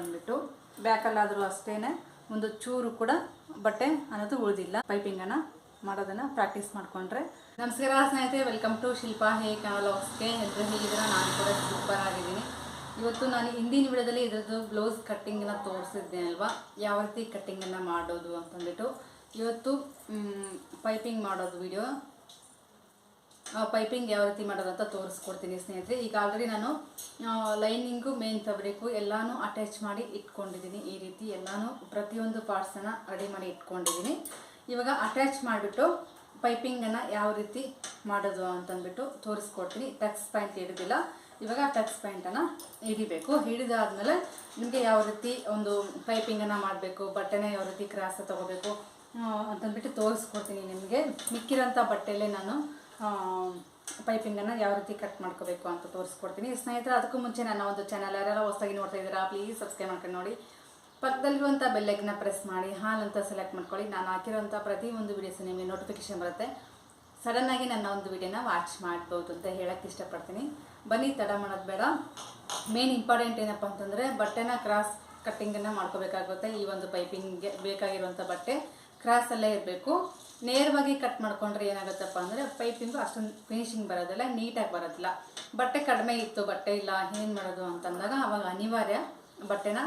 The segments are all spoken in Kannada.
ಅಂತಂದ್ಬಿಟ್ಟು ಬ್ಯಾಕಲ್ಲಾದರೂ ಅಷ್ಟೇ ಒಂದು ಚೂರು ಕೂಡ ಬಟ್ಟೆ ಅನ್ನೋದು ಉಳಿದಿಲ್ಲ. ಪೈಪಿಂಗನ್ನು ಮಾಡೋದನ್ನು ಪ್ರಾಕ್ಟೀಸ್ ಮಾಡಿಕೊಂಡ್ರೆ. ನಮಸ್ಕಾರ ಸ್ನೇಹಿತರೆ ವೆಲ್ಕಮ್ ಟು ಶಿಲ್ಪಾ ಹೇ ಕಾಲೋಕ್ಸ್ಗೆ ಎಲ್ಲರೂ ಹೇಗಿದ್ದೀರಾ? ನಾನು ಕೂಡ ಸೂಪರ್ ಆಗಿದ್ದೀನಿ. ಇವತ್ತು ನಾನು ಹಿಂದಿನ ವಿಡಿಯೋದಲ್ಲಿ ಇದರದ್ದು ಬ್ಲೌಸ್ ಕಟ್ಟಿಂಗನ್ನು ತೋರಿಸಿದ್ದೆ ಅಲ್ವಾ? ಯಾವ ರೀತಿ ಕಟ್ಟಿಂಗನ್ನು ಮಾಡೋದು ಅಂತಂದ್ಬಿಟ್ಟು. ಇವತ್ತು ಪೈಪಿಂಗ್ ಮಾಡೋದು ವಿಡಿಯೋ ಪೈಪಿಂಗ್ ಯಾವ ರೀತಿ ಮಾಡೋದು ಅಂತ ತೋರಿಸ್ಕೊಡ್ತೀನಿ ಸ್ನೇಹಿತರೆ. ಈಗ ಆಲ್ರೆಡಿ ನಾನು ಲೈನಿಂಗು ಮೇನ್ ತಬರಿಕು ಎಲ್ಲಾನು ಅಟ್ಯಾಚ್ ಮಾಡಿ ಇಟ್ಕೊಂಡಿದ್ದೀನಿ. ಈ ರೀತಿ ಎಲ್ಲಾನು ಪ್ರತಿಯೊಂದು ಪಾರ್ಟ್ಸನ್ನು ರೆಡಿ ಮಾಡಿ ಇಟ್ಕೊಂಡಿದ್ದೀನಿ. ಇವಾಗ ಅಟ್ಯಾಚ್ ಮಾಡಿಬಿಟ್ಟು ಪೈಪಿಂಗನ್ನು ಯಾವ ರೀತಿ ಮಾಡೋದು ಅಂತಂದ್ಬಿಟ್ಟು ತೋರಿಸ್ಕೊಡ್ತೀನಿ. ಟಕ್ಸ್ ಪಾಯಿಂಟ್ ಹಿಡಿದಿಲ್ಲ. ಇವಾಗ ಟಕ್ಸ್ ಪಾಯಿಂಟನ್ನು ಹಿಡಿಬೇಕು. ಹಿಡಿದಾದ್ಮೇಲೆ ನಿಮಗೆ ಯಾವ ರೀತಿ ಒಂದು ಪೈಪಿಂಗನ್ನು ಮಾಡಬೇಕು, ಬಟ್ಟೆನ ಯಾವ ರೀತಿ ಕ್ರಾಸ ತೊಗೋಬೇಕು ಅಂತಂದ್ಬಿಟ್ಟು ತೋರಿಸ್ಕೊಡ್ತೀನಿ ನಿಮಗೆ. ಮಿಕ್ಕಿರೋಂಥ ಬಟ್ಟೆಯಲ್ಲೇ ನಾನು ಪೈಪಿಂಗನ್ನು ಯಾವ ರೀತಿ ಕಟ್ ಮಾಡ್ಕೋಬೇಕು ಅಂತ ತೋರಿಸ್ಕೊಡ್ತೀನಿ. ಸ್ನೇಹಿತರೆ, ಅದಕ್ಕೂ ಮುಂಚೆ ನನ್ನ ಒಂದು ಚಾನಲ್ ಯಾರೆಲ್ಲ ಹೊಸದಾಗಿ ನೋಡ್ತಾ ಇದ್ದೀರಾ ಪ್ಲೀಸ್ ಸಬ್ಸ್ಕ್ರೈಬ್ ಮಾಡ್ಕೊಂಡು ನೋಡಿ. ಪಕ್ಕದಲ್ಲಿರುವಂಥ ಬೆಲ್ಲೈಕ್ನ ಪ್ರೆಸ್ ಮಾಡಿ, ಹಾಲ್ ಅಂತ ಸೆಲೆಕ್ಟ್ ಮಾಡ್ಕೊಳ್ಳಿ. ನಾನು ಹಾಕಿರೋಂಥ ಪ್ರತಿ ಒಂದು ವೀಡಿಯೋಸ್ ನಿಮಗೆ ನೋಟಿಫಿಕೇಶನ್ ಬರುತ್ತೆ. ಸಡನ್ನಾಗಿ ನನ್ನ ಒಂದು ವಿಡಿಯೋನ ವಾಚ್ ಮಾಡ್ಬೋದು ಅಂತ ಹೇಳೋಕ್ಕೆ ಇಷ್ಟಪಡ್ತೀನಿ. ಬನ್ನಿ, ತಡ ಮಾಡೋದು ಬೇಡ. ಮೇನ್ ಇಂಪಾರ್ಟೆಂಟ್ ಏನಪ್ಪ ಅಂತಂದರೆ, ಬಟ್ಟೆನ ಕ್ರಾಸ್ ಕಟ್ಟಿಂಗನ್ನು ಮಾಡ್ಕೋಬೇಕಾಗುತ್ತೆ. ಈ ಒಂದು ಪೈಪಿಂಗ್ಗೆ ಬೇಕಾಗಿರುವಂಥ ಬಟ್ಟೆ ಕ್ರಾಸಲ್ಲೇ ಇರಬೇಕು. ನೇರವಾಗಿ ಕಟ್ ಮಾಡ್ಕೊಂಡ್ರೆ ಏನಾಗುತ್ತಪ್ಪ ಅಂದರೆ ಪೈಪಿಂದು ಅಷ್ಟೊಂದು ಫಿನಿಶಿಂಗ್ ಬರೋದಿಲ್ಲ ನೀಟಾಗಿ ಬರೋದಿಲ್ಲ. ಬಟ್ಟೆ ಕಡಿಮೆ ಇತ್ತು, ಬಟ್ಟೆ ಇಲ್ಲ, ಏನು ಮಾಡೋದು ಅಂತಂದಾಗ ಅವಾಗ ಅನಿವಾರ್ಯ ಬಟ್ಟೆನ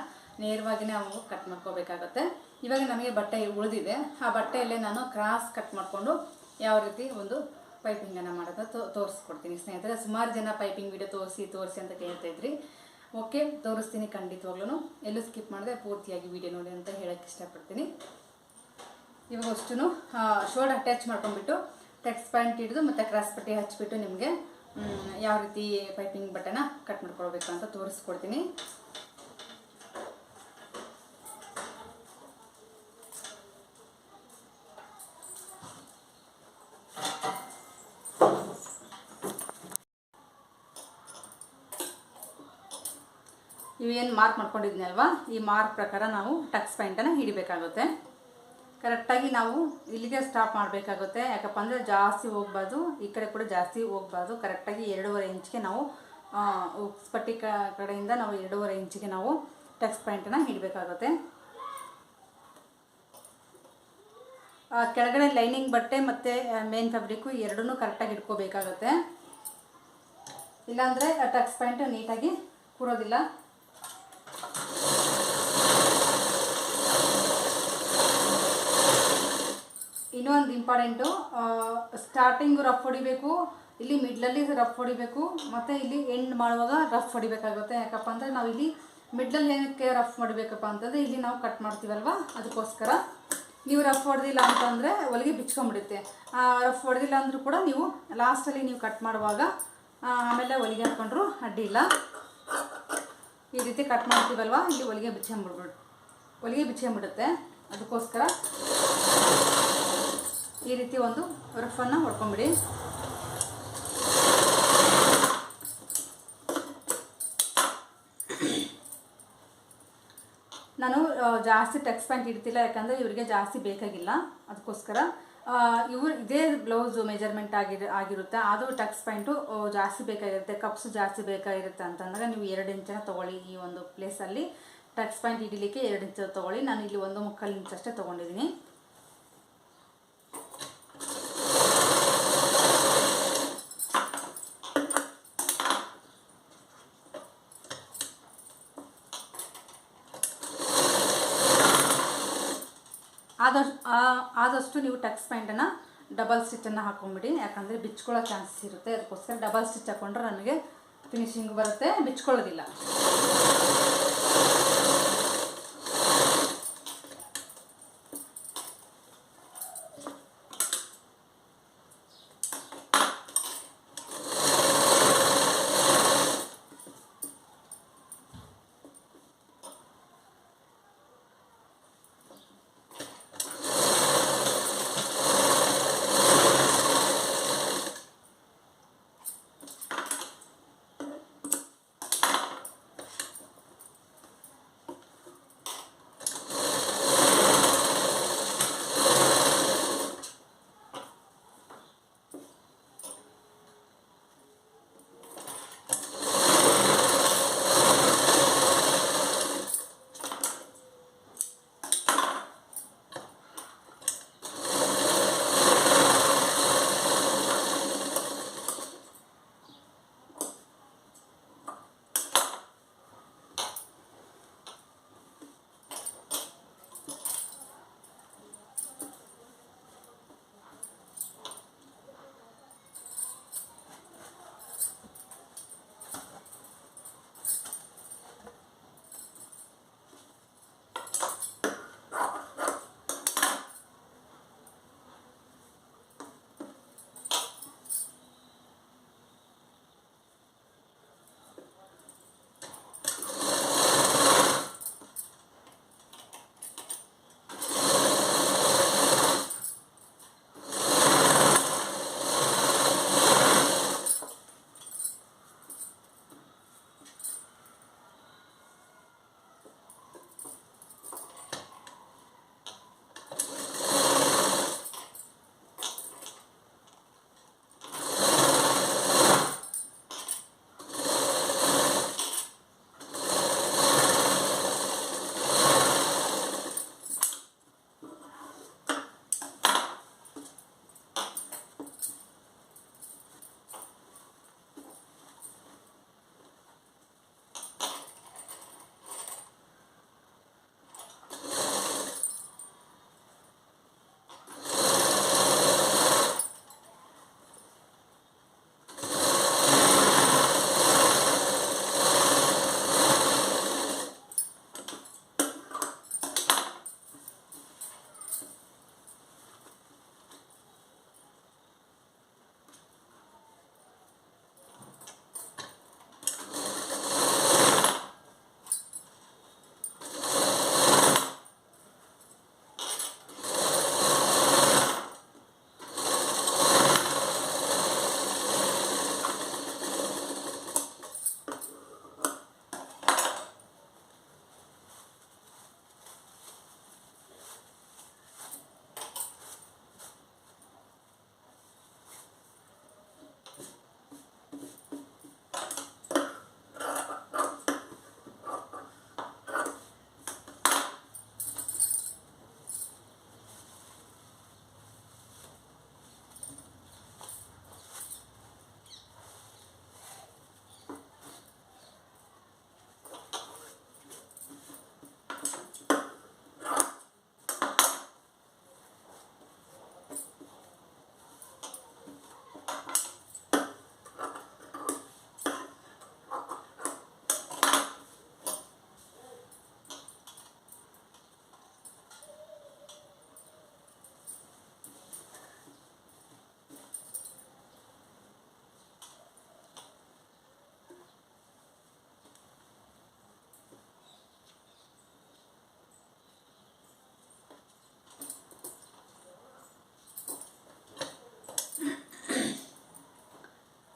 ನೇರವಾಗಿ ನಾವು ಕಟ್ ಮಾಡ್ಕೋಬೇಕಾಗತ್ತೆ. ಇವಾಗ ನಮಗೆ ಬಟ್ಟೆ ಉಳಿದಿದೆ, ಆ ಬಟ್ಟೆಯಲ್ಲೇ ನಾನು ಕ್ರಾಸ್ ಕಟ್ ಮಾಡಿಕೊಂಡು ಯಾವ ರೀತಿ ಒಂದು ಪೈಪಿಂಗನ್ನು ಮಾಡೋದು ತೋರಿಸ್ಕೊಡ್ತೀನಿ. ಸ್ನೇಹಿತರೆ, ಸುಮಾರು ಜನ ಪೈಪಿಂಗ್ ವಿಡಿಯೋ ತೋರಿಸಿ ತೋರಿಸಿ ಅಂತ ಕೇಳ್ತಾ ಇದ್ರಿ. ಓಕೆ, ತೋರಿಸ್ತೀನಿ ಖಂಡಿತವಾಗ್ಲೂ ಎಲ್ಲೂ ಸ್ಕಿಪ್ ಮಾಡಿದೆ ಪೂರ್ತಿಯಾಗಿ ವಿಡಿಯೋ ನೋಡಿ ಅಂತ ಹೇಳಕ್ಕೆ ಇಷ್ಟಪಡ್ತೀನಿ. ಇವಾಗ ಅಷ್ಟು ಶೋಲ್ಡ್ ಅಟ್ಯಾಚ್ ಮಾಡ್ಕೊಂಡ್ಬಿಟ್ಟು ಟೆಕ್ಸ್ ಪ್ಯಾಂಟ್ ಹಿಡಿದು ಮತ್ತು ಕ್ರಾಸ್ ಪಟ್ಟಿ ಹಚ್ಬಿಟ್ಟು ನಿಮಗೆ ಯಾವ ರೀತಿ ಪೈಪಿಂಗ್ ಬಟ್ಟೆನ ಕಟ್ ಮಾಡ್ಕೊಳ್ಬೇಕು ಅಂತ ತೋರಿಸ್ಕೊಡ್ತೀನಿ. ಇವೇನು ಮಾರ್ಕ್ ಮಾಡ್ಕೊಂಡಿದ್ದೀನಿ ಅಲ್ವಾ? ಈ ಮಾರ್ಕ್ ಪ್ರಕಾರ ನಾವು ಟಕ್ಸ್ ಪ್ಯಾಂಟನ್ನು ಹಿಡಿಬೇಕಾಗುತ್ತೆ. ಕರೆಕ್ಟಾಗಿ ನಾವು ಇಲ್ಲಿಗೆ ಸ್ಟಾಪ್ ಮಾಡಬೇಕಾಗುತ್ತೆ. ಯಾಕಪ್ಪ ಅಂದರೆ ಜಾಸ್ತಿ ಹೋಗ್ಬಾರ್ದು, ಈ ಕಡೆ ಕೂಡ ಜಾಸ್ತಿ ಹೋಗ್ಬಾರ್ದು. ಕರೆಕ್ಟಾಗಿ ಎರಡೂವರೆ ಇಂಚ್ಗೆ ನಾವು ಉಕ್ಸ್ಪಟ್ಟಿ ಕಡೆಯಿಂದ ನಾವು ಎರಡೂವರೆ ಇಂಚಿಗೆ ನಾವು ಟಕ್ಸ್ ಪಾಯಿಂಟನ್ನು ಇಡಬೇಕಾಗುತ್ತೆ. ಕೆಳಗಡೆ ಲೈನಿಂಗ್ ಬಟ್ಟೆ ಮತ್ತು ಮೇನ್ ಫ್ಯಾಬ್ರಿಕ್ಕು ಎರಡನ್ನೂ ಕರೆಕ್ಟಾಗಿ ಇಟ್ಕೋಬೇಕಾಗುತ್ತೆ. ಇಲ್ಲಾಂದರೆ ಟಕ್ಸ್ ಪಾಯಿಂಟ್ ನೀಟಾಗಿ ಕೂರೋದಿಲ್ಲ. ಇನ್ನೊಂದು ಇಂಪಾರ್ಟೆಂಟು ಸ್ಟಾರ್ಟಿಂಗ್ ರಫ್ ಹೊಡಿಬೇಕು, ಇಲ್ಲಿ ಮಿಡ್ಲಲ್ಲಿ ರಫ್ ಹೊಡಿಬೇಕು, ಮತ್ತು ಇಲ್ಲಿ ಎಂಡ್ ಮಾಡುವಾಗ ರಫ್ ಹೊಡಿಬೇಕಾಗುತ್ತೆ. ಯಾಕಪ್ಪ ಅಂದರೆ ನಾವು ಇಲ್ಲಿ ಮಿಡ್ಲಲ್ಲಿ ಏನಕ್ಕೆ ರಫ್ ಮಾಡಬೇಕಪ್ಪ ಅಂತಂದರೆ ಇಲ್ಲಿ ನಾವು ಕಟ್ ಮಾಡ್ತೀವಲ್ವ? ಅದಕ್ಕೋಸ್ಕರ ನೀವು ರಫ್ ಹೊಡೆದಿಲ್ಲ ಅಂತಂದರೆ ಹೊಲಿಗೆ ಬಿಚ್ಕೊಂಡ್ಬಿಡುತ್ತೆ. ರಫ್ ಹೊಡೆದಿಲ್ಲ ಅಂದರೂ ಕೂಡ ನೀವು ಲಾಸ್ಟಲ್ಲಿ ನೀವು ಕಟ್ ಮಾಡುವಾಗ ಆಮೇಲೆ ಹೊಲಿಗೆ ಹಾಕ್ಕೊಂಡ್ರು ಅಡ್ಡಿ ಇಲ್ಲ. ಈ ರೀತಿ ಕಟ್ ಮಾಡ್ತೀವಲ್ವ? ಇಲ್ಲಿ ಹೊಲಿಗೆ ಬಿಚ್ಕೊಂಡ್ಬಿಡ್ಬಿಡು ಹೊಲಿಗೆ ಬಿಚ್ಕೊಂಡ್ಬಿಡುತ್ತೆ. ಅದಕ್ಕೋಸ್ಕರ ಈ ರೀತಿ ಒಂದು ರಫನ್ನು ಹೊಡ್ಕೊಂಬಿಡಿ. ನಾನು ಜಾಸ್ತಿ ಟೆಕ್ಸ್ ಪ್ಯಾಂಟ್ ಇಡ್ತಿಲ್ಲ, ಯಾಕಂದರೆ ಇವರಿಗೆ ಜಾಸ್ತಿ ಬೇಕಾಗಿಲ್ಲ. ಅದಕ್ಕೋಸ್ಕರ ಇವರು ಇದೇ ಬ್ಲೌಸು ಮೆಜರ್ಮೆಂಟ್ ಆಗಿ ಆಗಿರುತ್ತೆ. ಅದು ಟಕ್ಸ್ ಪ್ಯಾಂಟು ಜಾಸ್ತಿ ಬೇಕಾಗಿರುತ್ತೆ. ಕಪ್ಸು ಜಾಸ್ತಿ ಬೇಕಾಗಿರುತ್ತೆ ಅಂತಂದರೆ ನೀವು ಎರಡು ಇಂಚನ ತೊಗೊಳ್ಳಿ ಈ ಒಂದು ಪ್ಲೇಸಲ್ಲಿ ಟಕ್ಸ್ ಪ್ಯಾಂಟ್ ಹಿಡಿಲಿಕ್ಕೆ ಎರಡು ಇಂಚು ತೊಗೊಳ್ಳಿ. ನಾನು ಇಲ್ಲಿ ಒಂದು ಮುಕ್ಕಾಲು ಇಂಚಷ್ಟೇ ತೊಗೊಂಡಿದ್ದೀನಿ. ಆದಷ್ಟು ಆದಷ್ಟು ನೀವು ಟಕ್ಸ್ ಪ್ಯಾಂಟನ್ನು ಡಬಲ್ ಸ್ಟಿಚ್ಚನ್ನು ಹಾಕ್ಕೊಂಬಿಡಿ ಯಾಕಂದರೆ ಬಿಚ್ಕೊಳ್ಳೋ ಚಾನ್ಸಸ್ ಇರುತ್ತೆ. ಅದಕ್ಕೋಸ್ಕರ ಡಬಲ್ ಸ್ಟಿಚ್ ಹಾಕೊಂಡ್ರೆ ನನಗೆ ಫಿನಿಶಿಂಗ್ ಬರುತ್ತೆ. ಬಿಚ್ಕೊಳ್ಳೋದಿಲ್ಲ.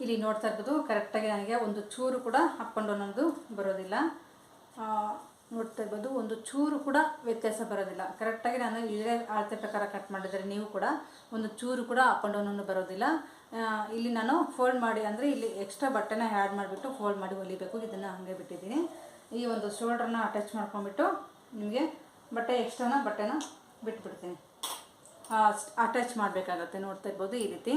ಇಲ್ಲಿ ನೋಡ್ತಾ ಇರ್ಬೋದು ಕರೆಕ್ಟಾಗಿ ನನಗೆ ಒಂದು ಚೂರು ಕೂಡ ಹಾಕ್ಕೊಂಡು ಅನ್ನೋದು ಬರೋದಿಲ್ಲ. ನೋಡ್ತಾ ಇರ್ಬೋದು, ಒಂದು ಚೂರು ಕೂಡ ವ್ಯತ್ಯಾಸ ಬರೋದಿಲ್ಲ. ಕರೆಕ್ಟಾಗಿ ನಾನು ಇದೇ ಅಳತೆ ಪ್ರಕಾರ ಕಟ್ ಮಾಡಿದರೆ ನೀವು ಕೂಡ ಒಂದು ಚೂರು ಕೂಡ ಹಾಕ್ಕೊಂಡು ಅನ್ನೋದು ಬರೋದಿಲ್ಲ. ಇಲ್ಲಿ ನಾನು ಫೋಲ್ಡ್ ಮಾಡಿ, ಅಂದರೆ ಇಲ್ಲಿ ಎಕ್ಸ್ಟ್ರಾ ಬಟ್ಟೆನ ಆ್ಯಡ್ ಮಾಡಿಬಿಟ್ಟು ಫೋಲ್ಡ್ ಮಾಡಿ ಹೊಲಿಬೇಕು, ಇದನ್ನು ಹಾಗೆ ಬಿಟ್ಟಿದ್ದೀನಿ. ಈ ಒಂದು ಶೋಲ್ಡ್ರನ್ನ ಅಟ್ಯಾಚ್ ಮಾಡ್ಕೊಂಡ್ಬಿಟ್ಟು ನಿಮಗೆ ಬಟ್ಟೆ ಎಕ್ಸ್ಟ್ರಾನ ಬಟ್ಟೆನ ಬಿಟ್ಬಿಡ್ತೀನಿ. ಅಟ್ಯಾಚ್ ಮಾಡಬೇಕಾಗತ್ತೆ, ನೋಡ್ತಾ ಇರ್ಬೋದು ಈ ರೀತಿ.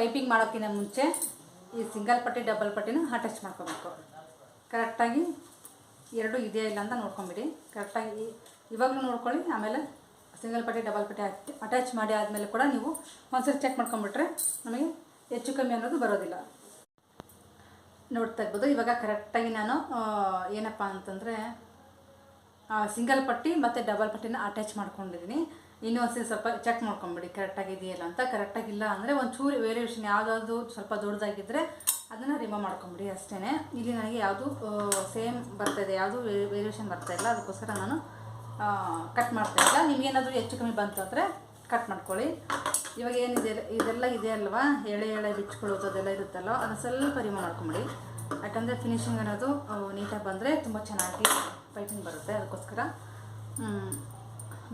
ಪೈಪಿಂಗ್ ಮಾಡೋಕ್ಕಿಂತ ಮುಂಚೆ ಈ ಸಿಂಗಲ್ ಪಟ್ಟಿ, ಡಬಲ್ ಪಟ್ಟಿನ ಅಟ್ಯಾಚ್ ಮಾಡ್ಕೋಬೇಕು. ಕರೆಕ್ಟಾಗಿ ಎರಡು ಇದೆಯಾ ಇಲ್ಲ ಅಂತ ನೋಡ್ಕೊಂಬಿಡಿ. ಕರೆಕ್ಟಾಗಿ ಇವಾಗಲೂ ನೋಡ್ಕೊಳ್ಳಿ, ಆಮೇಲೆ ಸಿಂಗಲ್ ಪಟ್ಟಿ, ಡಬಲ್ ಪಟ್ಟಿ ಅಟ್ಯಾಚ್ ಮಾಡಿ ಆದಮೇಲೆ ಕೂಡ ನೀವು ಒಂದ್ಸರಿ ಚೆಕ್ ಮಾಡ್ಕೊಂಬಿಟ್ರೆ ನಮಗೆ ಹೆಚ್ಚು ಕಮ್ಮಿ ಅನ್ನೋದು ಬರೋದಿಲ್ಲ. ನೋಡ್ತಾ ಇರ್ಬೋದು ಇವಾಗ ಕರೆಕ್ಟಾಗಿ ನಾನು ಏನಪ್ಪ ಅಂತಂದರೆ ಸಿಂಗಲ್ ಪಟ್ಟಿ ಮತ್ತು ಡಬಲ್ ಪಟ್ಟಿನ ಅಟ್ಯಾಚ್ ಮಾಡ್ಕೊಂಡಿದ್ದೀನಿ. ಇನ್ನೂ ಸ್ವಲ್ಪ ಚೆಕ್ ಮಾಡ್ಕೊಂಬಿಡಿ ಕರೆಕ್ಟಾಗಿ ಇದೆಯಲ್ಲ ಅಂತ. ಕರೆಕ್ಟಾಗಿಲ್ಲ ಅಂದರೆ ಒಂದು ಚೂರು ವೇರಿಯೇಷನ್ ಯಾವುದಾದ್ರು ಸ್ವಲ್ಪ ದೊಡ್ಡದಾಗಿದ್ದರೆ ಅದನ್ನು ರಿಮೂವ್ ಮಾಡ್ಕೊಂಬಿಡಿ ಅಷ್ಟೇ ಇಲ್ಲಿ ನನಗೆ ಯಾವುದು ಸೇಮ್ ಬರ್ತಾಯಿದೆ ಯಾವುದು ವೇರಿಯೇಷನ್ ಬರ್ತಾ ಇಲ್ಲ. ಅದಕ್ಕೋಸ್ಕರ ನಾನು ಕಟ್ ಮಾಡ್ತಾ ಇಲ್ಲ. ನಿಮಗೇನಾದರೂ ಹೆಚ್ಚು ಕಮ್ಮಿ ಬಂತು ಅಂದರೆ ಕಟ್ ಮಾಡ್ಕೊಳ್ಳಿ. ಇವಾಗ ಏನಿದೆ ಇದೆಲ್ಲ ಇದೆ ಅಲ್ವಾ? ಎಳೆ ಎಳೆ ಬಿಚ್ಕೊಳ್ಳೋದು ಅದೆಲ್ಲ ಇರುತ್ತಲ್ಲ ಅದನ್ನು ಸ್ವಲ್ಪ ರಿಮೂವ್ ಮಾಡ್ಕೊಂಬಿಡಿ. ಯಾಕಂದರೆ ಫಿನಿಶಿಂಗ್ ಅನ್ನೋದು ನೀಟಾಗಿ ಬಂದರೆ ತುಂಬ ಚೆನ್ನಾಗಿ ಪೈಪಿಂಗ್ ಬರುತ್ತೆ. ಅದಕ್ಕೋಸ್ಕರ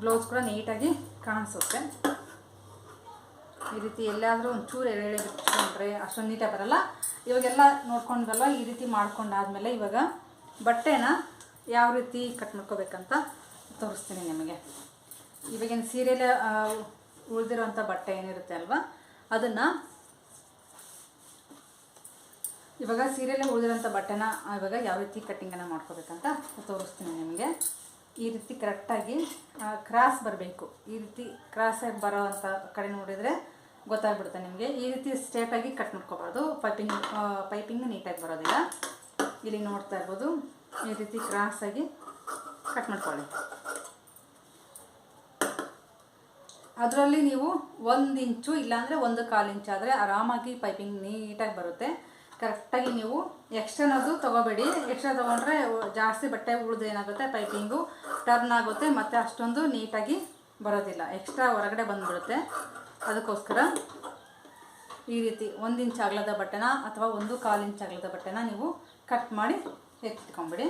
ಬ್ಲೌಸ್ ಕೂಡ ನೀಟಾಗಿ ಕಾಣಿಸುತ್ತೆ. ಈ ರೀತಿ ಎಲ್ಲಾದರೂ ಒಂಚೂರು ಎಳೆ ಬಿಟ್ಕೊಂಡ್ರೆ ಅಷ್ಟೊಂದು ನೀಟಾಗಿ ಬರಲ್ಲ. ಇವಾಗೆಲ್ಲ ನೋಡ್ಕೊಂಡ್ರಲ್ಲ ಈ ರೀತಿ ಮಾಡ್ಕೊಂಡಾದ್ಮೇಲೆ ಇವಾಗ ಬಟ್ಟೆನ ಯಾವ ರೀತಿ ಕಟ್ ಮಾಡ್ಕೋಬೇಕಂತ ತೋರಿಸ್ತೀನಿ ನಿಮಗೆ. ಇವಾಗಿನ ಸೀರೆಯಲ್ಲೇ ಉಳಿದಿರೋಂಥ ಬಟ್ಟೆ ಏನಿರುತ್ತೆ ಅಲ್ವಾ, ಅದನ್ನು ಇವಾಗ ಸೀರೆಯಲ್ಲೇ ಉಳಿದಿರೋಂಥ ಬಟ್ಟೆನ ಇವಾಗ ಯಾವ ರೀತಿ ಕಟ್ಟಿಂಗನ್ನು ಮಾಡ್ಕೋಬೇಕಂತ ತೋರಿಸ್ತೀನಿ ನಿಮಗೆ. ಈ ರೀತಿ ಕರೆಕ್ಟಾಗಿ ಕ್ರಾಸ್ ಬರಬೇಕು. ಈ ರೀತಿ ಕ್ರಾಸಾಗಿ ಅಂಥ ಕಡೆ ನೋಡಿದರೆ ಗೊತ್ತಾಗ್ಬಿಡುತ್ತೆ ನಿಮಗೆ. ಈ ರೀತಿ ಸ್ಟ್ರೇಟಾಗಿ ಕಟ್ ಮಾಡ್ಕೋಬಾರ್ದು. ಪೈಪಿಂಗ್ ಪೈಪಿಂಗ್ ನೀಟಾಗಿ ಬರೋದಿಲ್ಲ. ಇಲ್ಲಿ ನೋಡ್ತಾ ಇರ್ಬೋದು, ಈ ರೀತಿ ಕ್ರಾಸಾಗಿ ಕಟ್ ಮಾಡ್ಕೊಳ್ಳಿ. ಅದರಲ್ಲಿ ನೀವು ಒಂದು ಇಂಚು ಇಲ್ಲಾಂದರೆ ಒಂದು ಕಾಲು ಇಂಚು ಆದರೆ ಆರಾಮಾಗಿ ಪೈಪಿಂಗ್ ನೀಟಾಗಿ ಬರುತ್ತೆ. ಕರೆಕ್ಟಾಗಿ ನೀವು ಎಕ್ಸ್ಟ್ರಾನದು ತೊಗೋಬೇಡಿ. ಎಕ್ಸ್ಟ್ರಾ ತೊಗೊಂಡ್ರೆ ಜಾಸ್ತಿ ಬಟ್ಟೆ ಉಳಿದು ಏನಾಗುತ್ತೆ? ಪೈಪಿಂಗು ಟರ್ನ್ ಆಗುತ್ತೆ. ಮತ್ತು ಅಷ್ಟೊಂದು ನೀಟಾಗಿ ಬರೋದಿಲ್ಲ. ಎಕ್ಸ್ಟ್ರಾ ಹೊರಗಡೆ ಬಂದುಬಿಡುತ್ತೆ. ಅದಕ್ಕೋಸ್ಕರ ಈ ರೀತಿ ಒಂದು ಇಂಚ್ ಅಗಲದ ಬಟ್ಟೆನ ಅಥವಾ ಒಂದು ಕಾಲು ಇಂಚ್ ಅಗಲದ ಬಟ್ಟೆನ ನೀವು ಕಟ್ ಮಾಡಿ ಎತ್ತಿಟ್ಕೊಂಬಿಡಿ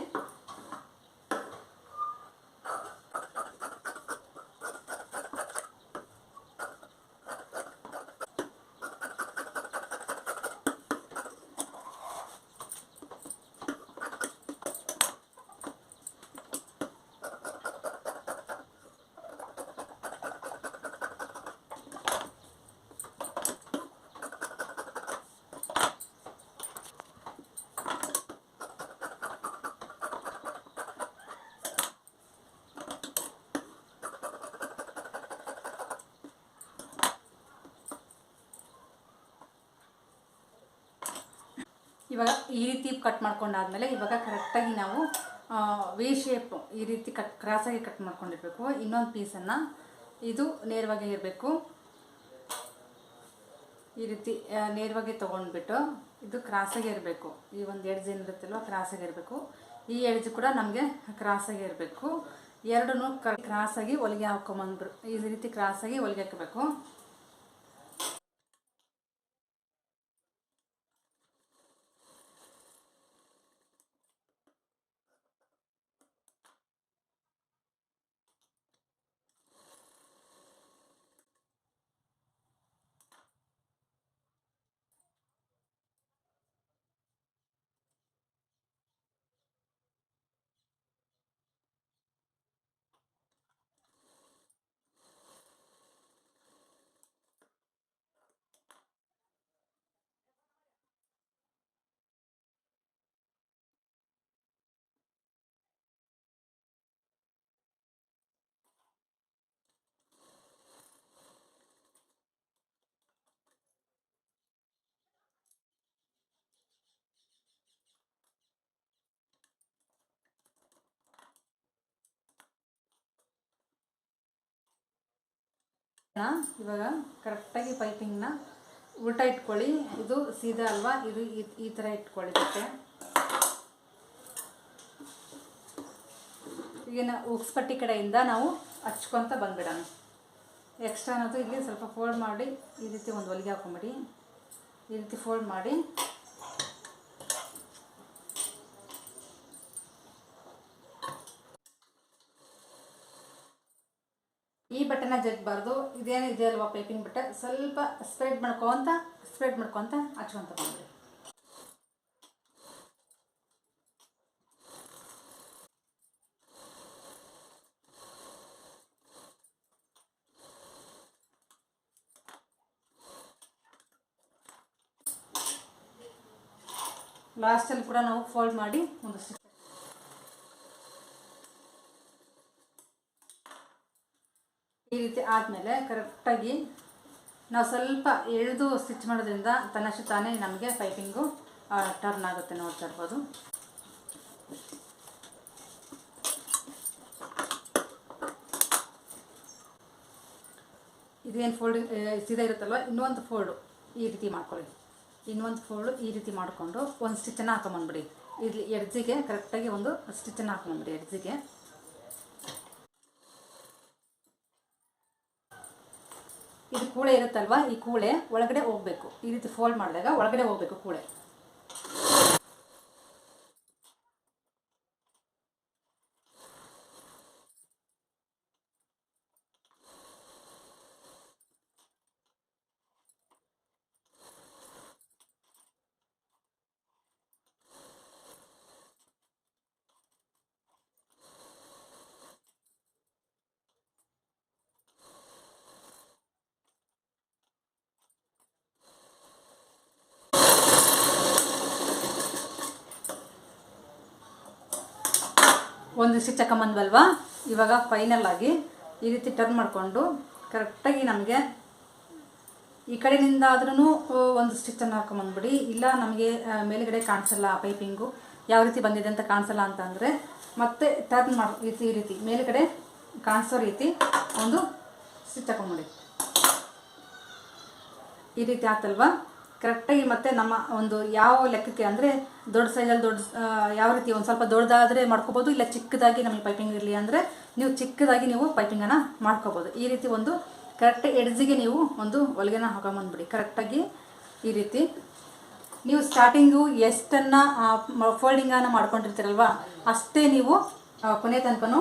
ಇವಾಗ ಈ ರೀತಿ ಕಟ್ ಮಾಡ್ಕೊಂಡಾದ್ಮೇಲೆ ಇವಾಗ ಕರೆಕ್ಟಾಗಿ ನಾವು ವಿ ಶೇಪ್ ಈ ರೀತಿ ಕಟ್ ಕ್ರಾಸಾಗಿ ಕಟ್ ಮಾಡ್ಕೊಂಡಿರ್ಬೇಕು. ಇನ್ನೊಂದು ಪೀಸನ್ನು ಇದು ನೇರವಾಗಿ ಇರಬೇಕು. ಈ ರೀತಿ ನೇರವಾಗಿ ತೊಗೊಂಡ್ಬಿಟ್ಟು ಇದು ಕ್ರಾಸಾಗಿ ಇರಬೇಕು. ಈ ಒಂದು ಎಡ್ಜ್ ಏನಿರುತ್ತಲ್ವ ಕ್ರಾಸಾಗಿ ಇರಬೇಕು. ಈ ಎಡ್ಜ್ ಕೂಡ ನಮಗೆ ಕ್ರಾಸಾಗಿ ಇರಬೇಕು. ಎರಡನ್ನೂ ಕ ಕ್ರಾಸಾಗಿ ಹೊಲಿಗೆ ಹಾಕೊಂಬಂದ್ಬಿಡು ಈ ರೀತಿ ಕ್ರಾಸಾಗಿ ಹೊಲಿಗೆ ಹಾಕಬೇಕು. ಇವಾಗ ಕರೆಕ್ಟಾಗಿ ಪೈಪಿಂಗ್ನ ಉಲ್ಟಾ ಇಟ್ಕೊಳ್ಳಿ. ಇದು ಸೀದಾ ಅಲ್ವಾ? ಇದು ಈ- ಥರ ಇಟ್ಕೊಳ್ಳಿ ಜೊತೆ ಈಗ ನಾವು ಉಕ್ಸ್ಪಟ್ಟಿ ಕಡೆಯಿಂದ ನಾವು ಹಚ್ಕೊತ ಬಂದ್ಬಿಡೋಣ. ಎಕ್ಸ್ಟ್ರಾ ಅನ್ನೋದು ಇಲ್ಲಿ ಸ್ವಲ್ಪ ಫೋಲ್ಡ್ ಮಾಡಿ ಈ ರೀತಿ ಒಂದು ಹೊಲಿಗೆ ಹಾಕೊಂಬಿಡಿ. ಈ ರೀತಿ ಫೋಲ್ಡ್ ಮಾಡಿ ಜಗ್ಬಾರ್ದು ಇದೇನು ಇದೆ ಅಲ್ವಾ ಪೈಪಿಂಗ್ ಬಟ್ಟೆ? ಸ್ವಲ್ಪ ಸ್ಪ್ರೆಡ್ ಮಾಡ್ಕೊತ ಸ್ಪ್ರೆಡ್ ಮಾಡ್ಕೊತ ಹಚ್ಕೊಂತ ಬಂದ್ರಿ ಲಾಸ್ಟಲ್ಲಿ ಕೂಡ ನಾವು ಫೋಲ್ಡ್ ಮಾಡಿ ಒಂದು ಈ ರೀತಿ ಆದಮೇಲೆ ಕರೆಕ್ಟಾಗಿ ನಾವು ಸ್ವಲ್ಪ ಎಳೆದು ಸ್ಟಿಚ್ ಮಾಡೋದ್ರಿಂದ ತನ್ನಷ್ಟು ತಾನೇ ನಮಗೆ ಪೈಪಿಂಗು ಟರ್ನ್ ಆಗುತ್ತೆ ನೋಡ್ತಾ ಇರ್ಬೋದು. ಇದೇನು ಫೋಲ್ಡ್ ಸೀದಾ ಇರುತ್ತಲ್ವ? ಇನ್ನೊಂದು ಫೋಲ್ಡು ಈ ರೀತಿ ಮಾಡ್ಕೊಳ್ಳಿ. ಇನ್ನೊಂದು ಫೋಲ್ಡು ಈ ರೀತಿ ಮಾಡಿಕೊಂಡು ಒಂದು ಸ್ಟಿಚನ್ನು ಹಾಕೊಂಬಂದ್ಬಿಡಿ. ಇಲ್ಲಿ ಎಡ್ಜಿಗೆ ಕರೆಕ್ಟಾಗಿ ಒಂದು ಸ್ಟಿಚನ್ನು ಹಾಕೊಂಬಂದ್ಬಿಡಿ, ಎಡ್ಜಿಗೆ. ಇದು ಕೂಳೆ ಇರುತ್ತಲ್ವಾ? ಈ ಕೂಳೆ ಒಳಗಡೆ ಹೋಗ್ಬೇಕು. ಈ ರೀತಿ ಫೋಲ್ಡ್ ಮಾಡಿದಾಗ ಒಳಗಡೆ ಹೋಗ್ಬೇಕು ಕೂಳೆ. ಒಂದು ಸ್ಟಿಚ್ ಹಾಕೊಂಬಂದ್ವಲ್ವಾ ಇವಾಗ ಫೈನಲ್ ಆಗಿ ಈ ರೀತಿ ಟರ್ನ್ ಮಾಡಿಕೊಂಡು ಕರೆಕ್ಟಾಗಿ ನಮಗೆ ಈ ಕಡೆಯಿಂದ ಆದ್ರೂ ಒಂದು ಸ್ಟಿಚ್ಚನ್ನು ಹಾಕೊಂಬಂದ್ಬಿಡಿ ಇಲ್ಲ, ನಮಗೆ ಮೇಲುಗಡೆ ಕಾಣಿಸಲ್ಲ ಪೈಪಿಂಗು ಯಾವ ರೀತಿ ಬಂದಿದೆ ಅಂತ ಕಾಣಿಸಲ್ಲ ಅಂತಂದರೆ ಮತ್ತೆ ಟರ್ನ್ ಮಾಡಿ, ಈ ರೀತಿ ಮೇಲ್ಗಡೆ ಕಾಣಿಸೋ ರೀತಿ ಒಂದು ಸ್ಟಿಚ್ ಹಾಕೊಂಬಿಡಿ ಈ ರೀತಿ ಆತಲ್ವಾ? ಕರೆಕ್ಟಾಗಿ ಮತ್ತೆ ನಮ್ಮ ಒಂದು ಯಾವ ಲೆಕ್ಕಕ್ಕೆ ಅಂದರೆ ದೊಡ್ಡ ಸೈಜಲ್ಲಿ ದೊಡ್ಡ ಯಾವ ರೀತಿ ಒಂದು ಸ್ವಲ್ಪ ದೊಡ್ಡದಾದರೆ ಮಾಡ್ಕೋಬೋದು, ಇಲ್ಲ ಚಿಕ್ಕದಾಗಿ ನಮಗೆ ಪೈಪಿಂಗ್ ಇರಲಿ ಅಂದರೆ ನೀವು ಚಿಕ್ಕದಾಗಿ ನೀವು ಪೈಪಿಂಗನ್ನು ಮಾಡ್ಕೋಬೋದು. ಈ ರೀತಿ ಒಂದು ಕರೆಕ್ಟ್ ಎಡ್ಜಿಗೆ ನೀವು ಒಂದು ಹೊಲಿಗೆನ ಹಾಕೊಂಬಂದ್ಬಿಡಿ. ಕರೆಕ್ಟಾಗಿ ಈ ರೀತಿ. ನೀವು ಸ್ಟಾರ್ಟಿಂಗು ಎಷ್ಟನ್ನು ಫೋಲ್ಡಿಂಗನ್ನು ಮಾಡ್ಕೊಂಡಿರ್ತೀರಲ್ವ, ಅಷ್ಟೇ ನೀವು ಕೊನೆ ತನಕನೂ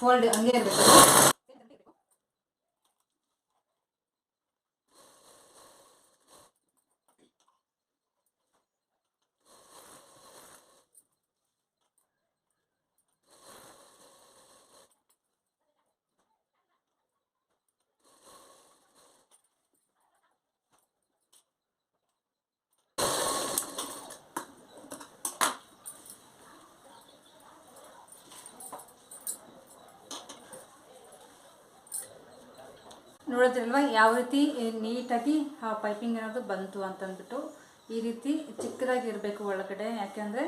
ಫೋಲ್ಡ್ ಹಂಗೆ ಇರಬೇಕು. ನೋಡಿದ್ರಲ್ವ? ಯಾವ ರೀತಿ ನೀಟಾಗಿ ಆ ಪೈಪಿಂಗ್ ಏನಾದರೂ ಬಂತು ಅಂತಂದ್ಬಿಟ್ಟು ಈ ರೀತಿ ಚಿಕ್ಕದಾಗಿರಬೇಕು ಒಳಗಡೆ. ಯಾಕೆಂದರೆ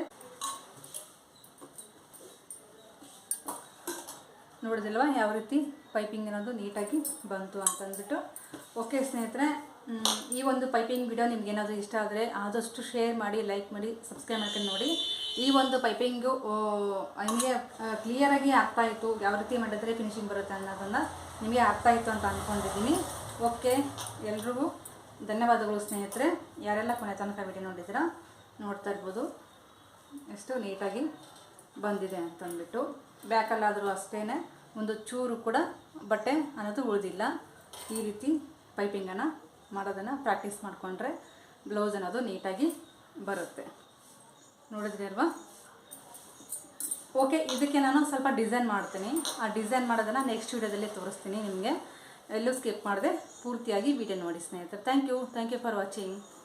ನೋಡಿದಿಲ್ವ ಯಾವ ರೀತಿ ಪೈಪಿಂಗ್ ಅನ್ನೋದು ನೀಟಾಗಿ ಬಂತು ಅಂತಂದ್ಬಿಟ್ಟು. ಓಕೆ ಸ್ನೇಹಿತರೆ ಈ ಒಂದು ಪೈಪಿಂಗ್ ವಿಡಿಯೋ ನಿಮ್ಗೆ ಏನಾದರೂ ಇಷ್ಟ ಆದರೆ ಆದಷ್ಟು ಶೇರ್ ಮಾಡಿ ಲೈಕ್ ಮಾಡಿ ಸಬ್ಸ್ಕ್ರೈಬ್ ಮಾಡ್ಕೊಂಡು ನೋಡಿ. ಈ ಒಂದು ಪೈಪಿಂಗು ಹಂಗೆ ಕ್ಲಿಯರಾಗಿ ಆಗ್ತಾಯಿತ್ತು ಯಾವ ರೀತಿ ಮಾಡಿದ್ರೆ ಫಿನಿಶಿಂಗ್ ಬರುತ್ತೆ ಅನ್ನೋದನ್ನು ನಿಮಗೆ ಅರ್ಥ ಆಯಿತು ಅಂತ ಅಂದ್ಕೊಂಡಿದ್ದೀನಿ ಓಕೆ, ಎಲ್ರಿಗೂ ಧನ್ಯವಾದಗಳು ಸ್ನೇಹಿತರೆ. ಯಾರೆಲ್ಲ ಕೊನೆ ತನಕ ವಿಡಿಯೋ ನೋಡಿದ್ದೀರಾ, ನೋಡ್ತಾ ಇರ್ಬೋದು. ಎಷ್ಟು ನೀಟಾಗಿ ಬಂದಿದೆ ಅಂತಂದ್ಬಿಟ್ಟು. ಬ್ಯಾಕಲ್ಲಾದರೂ ಅಷ್ಟೇ ಒಂದು ಚೂರು ಕೂಡ ಬಟ್ಟೆ ಅನ್ನೋದು ಉಳಿದಿಲ್ಲ. ಈ ರೀತಿ ಪೈಪಿಂಗನ್ನು ಮಾಡೋದನ್ನು ಪ್ರಾಕ್ಟೀಸ್ ಮಾಡಿಕೊಂಡ್ರೆ ಬ್ಲೌಸ್ ಅನ್ನೋದು ನೀಟಾಗಿ ಬರುತ್ತೆ. ನೋಡಿದ್ರಿ ಅಲ್ವಾ? ಓಕೆ ಇದಕ್ಕೆ ನಾನು ಸ್ವಲ್ಪ ಡಿಸೈನ್ ಮಾಡ್ತೀನಿ. ಆ ಡಿಸೈನ್ ಮಾಡೋದನ್ನು ನೆಕ್ಸ್ಟ್ ವೀಡಿಯೋದಲ್ಲಿ ತೋರಿಸ್ತೀನಿ ನಿಮಗೆ. ಎಲ್ಲೂ ಸ್ಕಿಪ್ ಮಾಡಿದೆ, ಪೂರ್ತಿಯಾಗಿ ವಿಡಿಯೋ ನೋಡಿ ಸ್ನೇಹಿತರೆ. Thank you thank you for watching